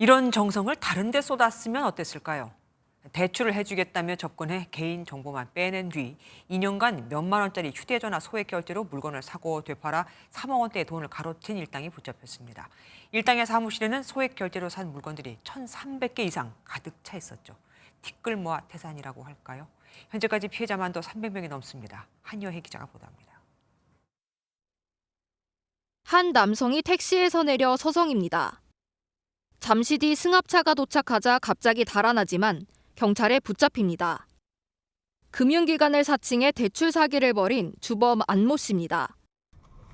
이런 정성을 다른 데 쏟았으면 어땠을까요? 대출을 해주겠다며 접근해 개인 정보만 빼낸 뒤 2년간 몇만 원짜리 휴대전화 소액 결제로 물건을 사고 되팔아 3억 원대의 돈을 가로챈 일당이 붙잡혔습니다. 일당의 사무실에는 소액 결제로 산 물건들이 1,300개 이상 가득 차 있었죠. 티끌 모아 태산이라고 할까요? 현재까지 피해자만도 300명이 넘습니다. 한여혜 기자가 보도합니다. 한 남성이 택시에서 내려 서성입니다. 잠시 뒤 승합차가 도착하자 갑자기 달아나지만 경찰에 붙잡힙니다. 금융기관을 사칭해 대출 사기를 벌인 주범 안모 씨입니다.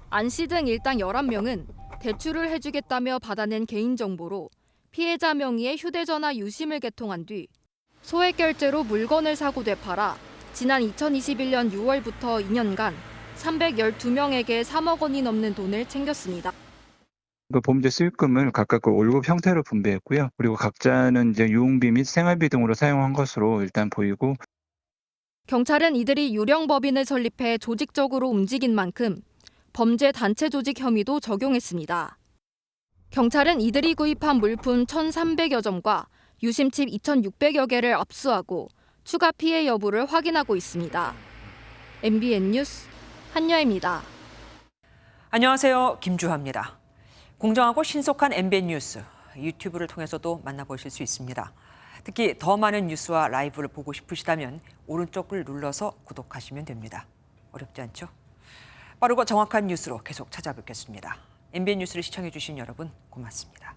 안 씨 등 일당 11명은 대출을 해주겠다며 받아낸 개인정보로 피해자 명의의 휴대전화 유심을 개통한 뒤 소액 결제로 물건을 사고 되팔아 지난 2021년 6월부터 2년간 312명에게 3억 원이 넘는 돈을 챙겼습니다. 그 범죄 수익금을 각각 그 월급 형태로 분배했고요. 그리고 각자는 이제 유흥비 및 생활비 등으로 사용한 것으로 일단 보이고 경찰은 이들이 유령 법인을 설립해 조직적으로 움직인 만큼 범죄 단체 조직 혐의도 적용했습니다. 경찰은 이들이 구입한 물품 1,300여 점과 유심칩 2,600여 개를 압수하고 추가 피해 여부를 확인하고 있습니다. MBN 뉴스 한여입니다. 안녕하세요. 김주하입니다. 공정하고 신속한 MBN 뉴스 유튜브를 통해서도 만나보실 수 있습니다. 특히 더 많은 뉴스와 라이브를 보고 싶으시다면 오른쪽을 눌러서 구독하시면 됩니다. 어렵지 않죠? 빠르고 정확한 뉴스로 계속 찾아뵙겠습니다. MBN 뉴스를 시청해 주신 여러분 고맙습니다.